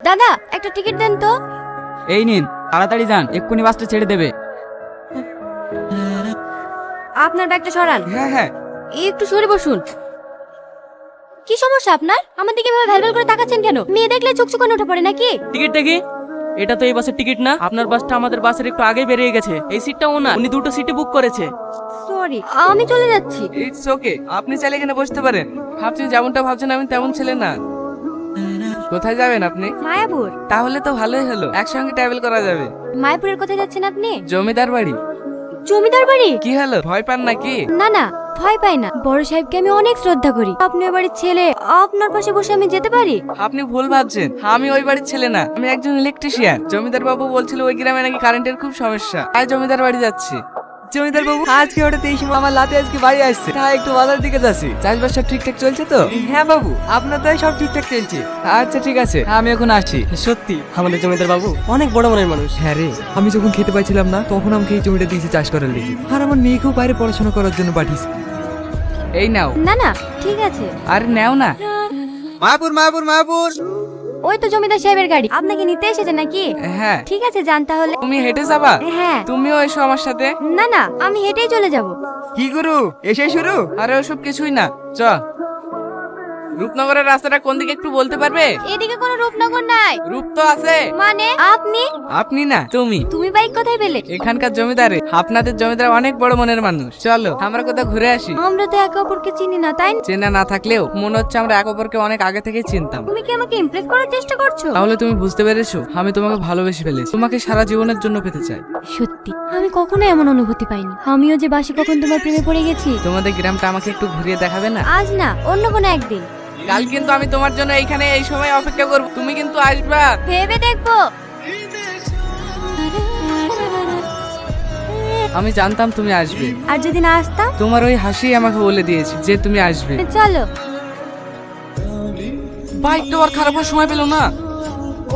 দাদা একটা টিকিট দেন তো। এই নিন তাড়াতাড়ি যান এক্ষুনি বাসটা ছেড়ে দেবে। আপনার ব্যাগটা সরান। হ্যাঁ হ্যাঁ। এই একটু সরে বসুন। কি সমস্যা আপনার? আমার দিকে এভাবে ভ্যালভ্যাল করে তাকাচ্ছেন কেন? মেয়ে দেখলে চোখ চোখানে উঠে পড়ে নাকি? টিকিট দেখি এটা তো এই বাসের টিকিট না। আপনার বাসটা আমাদের বাসের একটু আগে বেরিয়ে গেছে। এই সিটটাও না উনি দুটো সিটে বুক করেছে। সরি আমি চলে যাচ্ছি। ইটস ওকে আপনি চাইলে এখানে বসতে পারেন। ভাবছেন যেমনটা ভাবছেন আমি তেমন ছেলে না। কোথায় যাবেন আপনি? মায়াপুর। তাহলে তো ভালোই হলো একসঙ্গে ট্রাভেল করা যাবে। মায়াপুরের কোথায় যাচ্ছেন আপনি? জমিদার বাড়ি। জমিদার বাড়ি? কি হলো ভয় পান নাকি? না না ভয় পাই না। বড় সাহেবকে আমি অনেক শ্রদ্ধা করি। আপনি ওই বাড়ির ছেলে আপনার পাশে বসে আমি যেতে পারি? আপনি ভুল ভাবছেন আমি ওই বাড়ির ছেলে না আমি একজন ইলেকট্রিশিয়ান জমিদার বাবু বলছিল ওই গ্রামে নাকি কারেন্টের খুব সমস্যা তাই জমিদার বাড়ি যাচ্ছি। জমিদার বাবু আজকে হঠাৎ এই সময় আমার লাতে আজকে বাড়ি আসছে। তাই একটু বাজার দিকে যাচ্ছি। চাষবাস সব ঠিকঠাক চলছে তো? হ্যাঁ বাবু আপনার তো সব ঠিকঠাক চলছে। আচ্ছা ঠিক আছে আমি এখন আসি সত্যি আমাদের জমিদার বাবু অনেক বড় মনের মানুষ। হ্যাঁ রে আমি যখন খেতে পাইছিলাম না তখন আমাকে এই জমিটা দিয়েছে চাষ করার লেগে। আর আমার মেয়েকেও বাইরে পড়াশোনা করার জন্য পাঠিয়েছে। এই নাও। না না ঠিক আছে। আর নেও না। মায়াপুর মায়াপুর মায়াপুর। ওই তো জমিদার সাহেবের গাড়ি। আপনাকে নিতে এসেছে নাকি? হ্যাঁ। ঠিক আছে যান তাহলে তুমি হেঁটে যাবা? হ্যাঁ। তুমিও এসো আমার সাথে। না না আমি হেঁটেই চলে যাব। কি গুরু? এসে শুরু? আরে ওসব কিছুই না। চ। রূপনগরের রাস্তাটা কোন দিকে একটু বলতে পারবে? এদিকে কোনো রূপনগর নাই। রূপ তো আছে। মানে আপনি? আপনি না তুমি। তুমি বাইক কোথায় পেলে? এখানকার জমিদারে আপনাদের জমিদার অনেক বড় মনের মানুষ। চলো আমরা কোথাও ঘুরে আসি। আমরা তো একে অপরকে চিনি না তাই না? চেনা না থাকলেও মনে হচ্ছে আমরা এক অপরকে অনেক আগে থেকে চিনতাম। তুমি কি আমাকে ইমপ্রেস করার চেষ্টা করছ? তাহলে তুমি বুঝতে পেরেছ আমি তোমাকে ভালোবেসে ফেলেছি। তোমাকে সারা জীবনের জন্য পেতে চাই। সত্যি আমি কখনো এমন অনুভূতি পাইনি। আমিও যে বাসি কখন তোমার প্রেমে পড়ে গেছি। তোমাদের গ্রামটা আমাকে একটু ঘুরিয়ে দেখাবে না? আজ না অন্য কোনো একদিন। কাল কিন্তু আমি তোমার জন্য এইখানে এই সময় অপেক্ষা করব। তুমি কিন্তু আসবা। ভেবে দেখব। আমি জানতাম তুমি আসবে। আর যদি না আসতাম? তোমার ওই হাসি আমাকে বলে দিয়েছে যে তুমি আসবে। চলো। বাইকটা আর খারাপ হওয়ার সময় পেল না।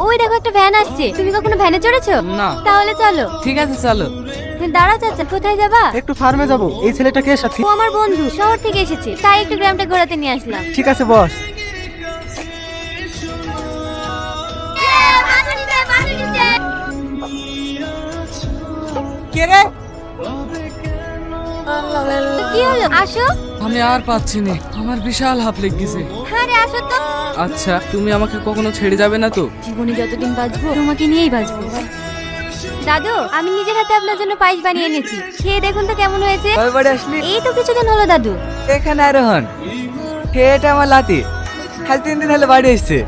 ওই দেখো একটা ভ্যান আসছে। তুমি কখনো ভ্যানে চড়েছো? না। তাহলে চলো। ঠিক আছে চলো। দাঁড়াও চাচা কোথায় যাবা? একটু ফার্মে যাব। এই ছেলেটা কে সাথী? ও আমার বন্ধু শহর থেকে এসেছে। তাই একটু গ্রামটা ঘোরাতে নিয়ে আসলাম। ঠিক আছে বস। কে রে? কি হলো? আসো। আমি আর পাচ্ছি না। আমার বিশাল হাফ লেগেছে হ্যাঁ রে আসো তো। আচ্ছা তুমি আমাকে কখনো ছেড়ে যাবে না তো? জীবনে যতদিন বাঁচবো তোমাকে নিয়েই বাঁচবো। দাদু আমি নিজের হাতে আপনার জন্য পায়েস বানিয়ে এনেছি। খেয়ে দেখুন তো কেমন হয়েছে। কবে বাড়ি আসলি? এই তো কিছুদিন হলো দাদু। এখানে আরোহণ। এটা আমার লাতি? আজ তিন দিন হলে বাড়ি এসছে।